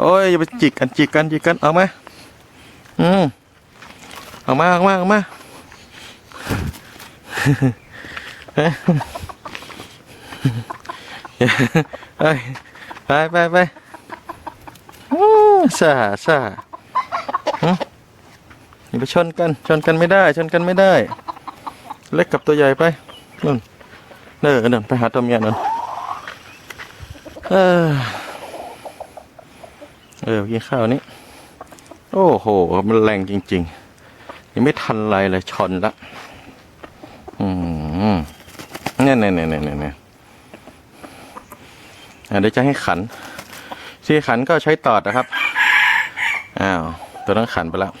โอ้ยอย่าไปจิกกันจิกกันจิกกันเอามาอืมเอามาเอามาเอามาเอ้ยไปไปไปอู้ซาซาหึอย่าไปชนกันชนกันไม่ได้ ชนกันไม่ได้ เล็กกับตัวใหญ่ไปนู่นเออนั่นไปหาตัวเมียนั่นเออ เออกินข้าวนี้ โอ้โห มันแรงจริง ๆ ยังไม่ทันไรเลยชนละ อืมเนี่ยเนี่ยเนี่ยเนี่ยเนี่ยเดี๋ยวจะให้ขัน ที่ขันก็ใช้ตอดนะครับ อ้าว ตัวนั้นขันไปแล้ว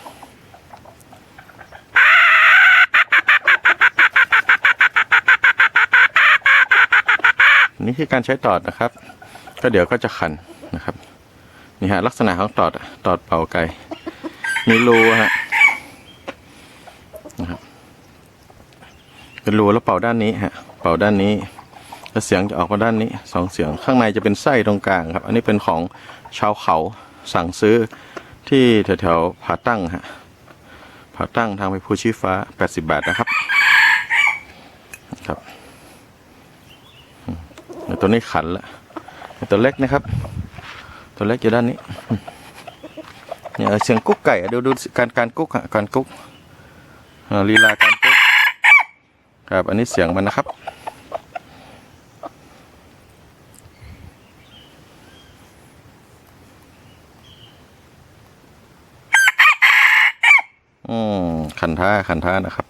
นี่คือการใช้ตอดนะครับ ก็เดี๋ยวก็จะขันนะครับ นี่ฮะลักษณะของตอดตอดเป่าไก่ มีรูฮะนะครับเป็นรูแล้วเป่าด้านนี้ฮะเป่าด้านนี้ แล้วเสียงจะออกมาด้านนี้สองเสียงข้างในจะเป็นไส้ตรงกลางครับ อันนี้เป็นของชาวเขาสั่งซื้อที่แถวๆผาตั้งฮะผาตั้งทางไปภูชีฟ้า 80 บาทนะครับครับแล้วตัวนี้ขันละตัวเล็กนะครับ ตัวเล็กอยู่ด้านนี้เนี่ยเสียงกุ๊กไก่อะดูดูการการกุ๊กอะการกุ๊กลีลาการกุ๊กครับอันนี้เสียงมันนะครับอืมขันท่าขันท่านะครับ